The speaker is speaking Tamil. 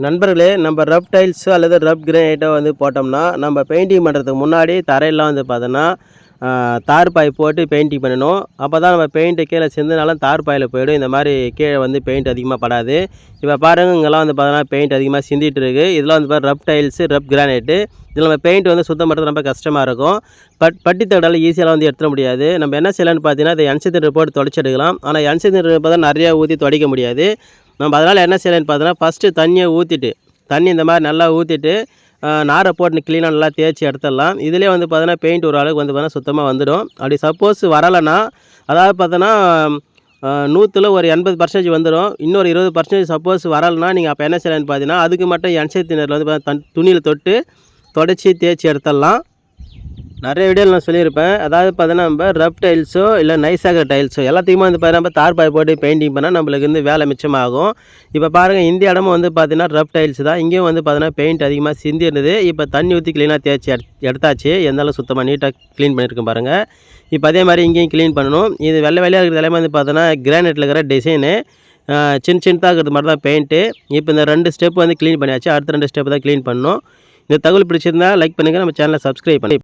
நண்பர்களே நம்ம ரப் டைல்ஸோ அல்லது ரப் கிரானைட்டோ வந்து போட்டோம்னா நம்ம பெயிண்டிங் பண்ணுறதுக்கு முன்னாடி தரையெல்லாம் வந்து பார்த்தோன்னா தார் பாய் போட்டு பெயிண்டிங் பண்ணணும். அப்போ தான் நம்ம பெயிண்ட்டு கீழே செஞ்சதுனாலும் தார் பாயில் போயிடும். இந்த மாதிரி கீழே வந்து பெயிண்ட் அதிகமாக படாது. இப்போ பாருங்க இங்கெல்லாம் வந்து பார்த்தோன்னா பெயிண்ட் அதிகமாக சிந்திட்டு இருக்குது இதெல்லாம் வந்து பாரு ரப் டைல்ஸு ரப் கிரானைட்டு. இதில் நம்ம பெயிண்ட் வந்து சுத்தம் பண்ணுறது ரொம்ப கஷ்டமாக இருக்கும். பட் பட்டி தகடால் ஈஸியாக வந்து எடுத்துட முடியாது. நம்ம என்ன செய்யலாம்னு பார்த்தீங்கன்னா இதை என்சி திரு போட்டு தொடச்சி எடுக்கலாம். ஆனால் என்சி திரு பார்த்தா நிறையா ஊற்றி துடைக்க முடியாது. நம்ம அதனால் என்ன செய்யலாம்னு பார்த்தோன்னா ஃபஸ்ட்டு தண்ணியை ஊற்றிட்டு தண்ணி இந்த மாதிரி நல்லா ஊற்றிட்டு நாரை போட்டு க்ளீனாக நல்லா தேய்ச்சி எடுத்துடலாம். இதிலே வந்து பார்த்தோன்னா பெயிண்ட் ஒரு அளவுக்கு வந்து பார்த்தோன்னா சுத்தமாக வந்துடும். அப்படி சப்போஸ் வரலைன்னா அதாவது பார்த்தோன்னா நூற்றில் ஒரு எண்பது பர்சன்டேஜ் வந்துடும். இன்னொரு இருபது பர்சன்டேஜ் சப்போஸ் வரலைன்னா நீங்கள் அப்போ என்ன செய்யலாம்னு பார்த்தீங்கன்னா அதுக்கு மட்டும் என்சை திணறில் வந்து துணியில் தொட்டு தொடச்சி தேய்ச்சி எடுத்துடலாம். நிறைய வீடியோவில் நான் சொல்லியிருப்பேன். அதாவது பார்த்தீங்கன்னா நம்ம ரப் டைல்ஸோ இல்லை நைஸாக டைல்ஸோ எல்லாத்தையுமே வந்து பார்த்தீங்கன்னா நம்ம தார் பாய் போட்டு பெயிண்டிங் பண்ணால் நம்மளுக்கு வந்து வேலை மிச்சமாகும். இப்போ பாருங்கள் இந்த இடமும் வந்து பார்த்தீங்கன்னா ரப் டைல்ஸ் தான். இங்கேயும் வந்து பார்த்தீங்கன்னா பெயிண்ட் அதிகமாக சிந்தி இருந்தது இப்போ தண்ணி ஊற்றி க்ளீனாக தேய்ச்சி எடுத்தாச்சு. இருந்தாலும் சுத்தமாக நீட்டாக க்ளீன் பண்ணியிருக்கேன் பாருங்கள் இப்போ அதே மாதிரி இங்கேயும் க்ளீன் பண்ணணும். இது வெள்ளை வெள்ளையாக இருக்கிறது எல்லாமே வந்து பார்த்தோன்னா கிரானைட்டில் இருக்கிற டிசைனு சின்ன சின்னதாக இருக்கிறது மாதிரி தான் பெயிண்ட்டு இப்போ இந்த ரெண்டு ஸ்டெப் வந்து க்ளீன் பண்ணியாச்சு. அடுத்த ரெண்டு ஸ்டெப் தான் க்ளீன் பண்ணணும். இந்த தகவல் பிடிச்சிருந்தா லைக் பண்ணுங்கள் நம்ம சேனலை சப்ஸ்கிரைப் பண்ணி